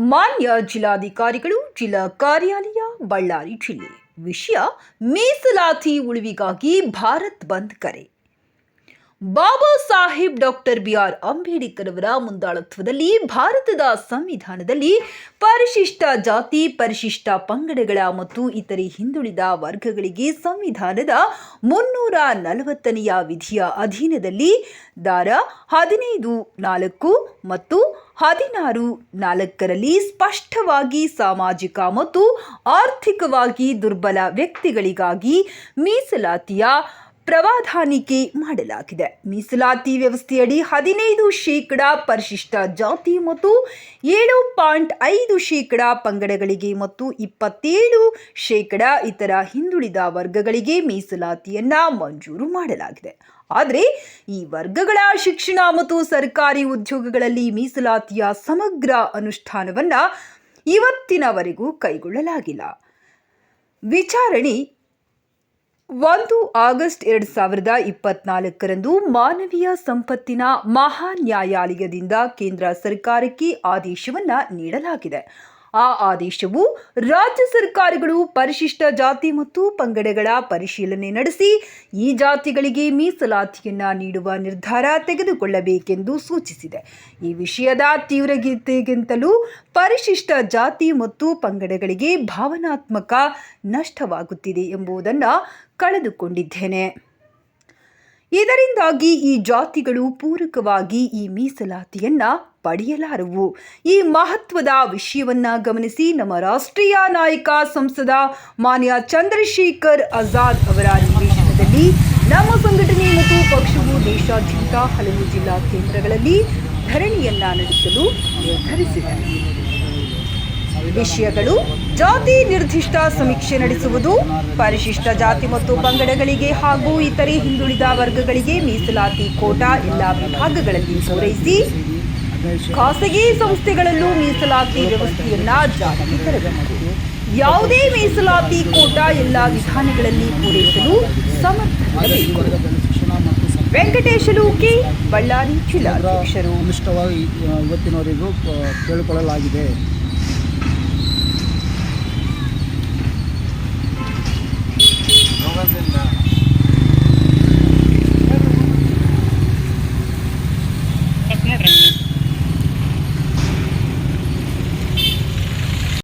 ಮಾನ್ಯ ಜಿಲ್ಲಾಧಿಕಾರಿಗಳು ಜಿಲ್ಲಾ ಕಾರ್ಯಾಲಯ ಬಳ್ಳಾರಿ ಜಿಲ್ಲೆ. ವಿಷಯ ಮೀಸಲಾತಿ ಉಳಿವಿಗಾಗಿ ಭಾರತ್ ಬಂದ್ ಕರೆ. Baba Saheb doctor B R Ambedkar ಅವರ ಮುಂದಾಳತ್ವದಲ್ಲಿ ಭಾರತದ ಸಂವಿಧಾನದಲ್ಲಿ ಪರಿಶಿಷ್ಟ ಜಾತಿ, ಪರಿಶಿಷ್ಟ ಪಂಗಡಗಳ ಮತ್ತು ಇತರೆ ಹಿಂದುಳಿದ ವರ್ಗಗಳಿಗೆ ಸಂವಿಧಾನದ ಮುನ್ನೂರ ನಲವತ್ತನೆಯ ವಿಧಿಯ ಅಧೀನದಲ್ಲಿ ದಾರ ಹದಿನೈದು ನಾಲ್ಕು ಮತ್ತು ಹದಿನಾರು ನಾಲ್ಕರಲ್ಲಿ ಸ್ಪಷ್ಟವಾಗಿ ಸಾಮಾಜಿಕ ಮತ್ತು ಆರ್ಥಿಕವಾಗಿ ದುರ್ಬಲ ವ್ಯಕ್ತಿಗಳಿಗಾಗಿ ಮೀಸಲಾತಿಯ ಪ್ರಾವಧಾನಿಕೆ ಮಾಡಲಾಗಿದೆ. ಮೀಸಲಾತಿ ವ್ಯವಸ್ಥೆಯಡಿ ಹದಿನೈದು ಶೇಕಡ ಪರಿಶಿಷ್ಟ ಜಾತಿ ಮತ್ತು ಏಳು ಪಾಯಿಂಟ್ ಐದು ಶೇಕಡ ಪಂಗಡಗಳಿಗೆ ಮತ್ತು ಇಪ್ಪತ್ತೇಳು ಶೇಕಡ ಇತರ ಹಿಂದುಳಿದ ವರ್ಗಗಳಿಗೆ ಮೀಸಲಾತಿಯನ್ನ ಮಂಜೂರು ಮಾಡಲಾಗಿದೆ. ಆದರೆ ಈ ವರ್ಗಗಳ ಶಿಕ್ಷಣ ಮತ್ತು ಸರ್ಕಾರಿ ಉದ್ಯೋಗಗಳಲ್ಲಿ ಮೀಸಲಾತಿಯ ಸಮಗ್ರ ಅನುಷ್ಠಾನವನ್ನ ಇವತ್ತಿನವರೆಗೂ ಕೈಗೊಳ್ಳಲಾಗಿಲ್ಲ. ವಿಚಾರಣೆ ಒಂದು ಆಗಸ್ಟ್ ಎರಡು ಸಾವಿರದ ಇಪ್ಪತ್ನಾಲ್ಕರಂದು ಮಾನವೀಯ ಸಂಪತ್ತಿನ ಮಹಾ ನ್ಯಾಯಾಲಯದಿಂದ ಕೇಂದ್ರ ಸರ್ಕಾರಕ್ಕೆ ಆದೇಶವನ್ನ ನೀಡಲಾಗಿದೆ. ಆ ಆದೇಶವು ರಾಜ್ಯ ಸರ್ಕಾರಗಳು ಪರಿಶಿಷ್ಟ ಜಾತಿ ಮತ್ತು ಪಂಗಡಗಳ ಪರಿಶೀಲನೆ ನಡೆಸಿ ಈ ಜಾತಿಗಳಿಗೆ ಮೀಸಲಾತಿಯನ್ನು ನೀಡುವ ನಿರ್ಧಾರ ತೆಗೆದುಕೊಳ್ಳಬೇಕೆಂದು ಸೂಚಿಸಿದೆ. ಈ ವಿಷಯದ ತೀವ್ರಗೀತೆಗಿಂತಲೂ ಪರಿಶಿಷ್ಟ ಜಾತಿ ಮತ್ತು ಪಂಗಡಗಳಿಗೆ ಭಾವನಾತ್ಮಕ ನಷ್ಟವಾಗುತ್ತಿದೆ ಎಂಬುದನ್ನು ಕಳೆದುಕೊಂಡಿದ್ದೇನೆ. ಇದರಿಂದಾಗಿ ಈ ಜಾತಿಗಳು ಪೂರಕವಾಗಿ ಈ ಮೀಸಲಾತಿಯನ್ನ ಪಡೆಯಲಾರವು. ಈ ಮಹತ್ವದ ವಿಷಯವನ್ನ ಗಮನಿಸಿ ನಮ್ಮ ರಾಷ್ಟ್ರೀಯ ನಾಯಕ ಸಂಸದ ಮಾನ್ಯ ಚಂದ್ರಶೇಖರ್ ಆಜಾದ್ ಅವರ ನಿವೇಶನದಲ್ಲಿ ನಮ್ಮ ಸಂಘಟನೆ ಮತ್ತು ಪಕ್ಷವು ದೇಶಾದ್ಯಂತ ಹಲವು ಜಿಲ್ಲಾ ಕೇಂದ್ರಗಳಲ್ಲಿ ಧರಣಿಯನ್ನ ನಡೆಸಲು ನಿರ್ಧರಿಸಿದೆ. ವಿಷಯಗಳು, ಜಾತಿ ನಿರ್ದಿಷ್ಟ ಸಮೀಕ್ಷೆ ನಡೆಸುವುದು, ಪರಿಶಿಷ್ಟ ಜಾತಿ ಮತ್ತು ಪಂಗಡಗಳಿಗೆ ಹಾಗೂ ಇತರೆ ಹಿಂದುಳಿದ ವರ್ಗಗಳಿಗೆ ಮೀಸಲಾತಿ ಕೋಟಾ ಎಲ್ಲ ವಿಭಾಗಗಳಲ್ಲಿ ಪೂರೈಸಿ, ಖಾಸಗಿ ಸಂಸ್ಥೆಗಳಲ್ಲೂ ಮೀಸಲಾತಿ ವ್ಯವಸ್ಥೆಯನ್ನ ಜಾರಿಗೆ ತರಬೇಕು. ಯಾವುದೇ ಮೀಸಲಾತಿ ಕೋಟಾ ಎಲ್ಲ ವಿಧಾನಗಳಲ್ಲಿ ಪೂರೈಸಲು ಸಮರ್ಥಿಸಬೇಕು ಶಿಕ್ಷಣ ಮತ್ತು ಸಂ- ವೆಂಕಟೇಶಲು ಕೆ. ಬಳ್ಳಾರಿ ಜಿಲ್ಲಾಧ್ಯಕ್ಷರು. ಅನಿಷ್ಟವಾಗಿ ಇವತ್ತಿನವರೆಗೂ ಕೇಳಿಕೊಳ್ಳಲಾಗಿದೆ.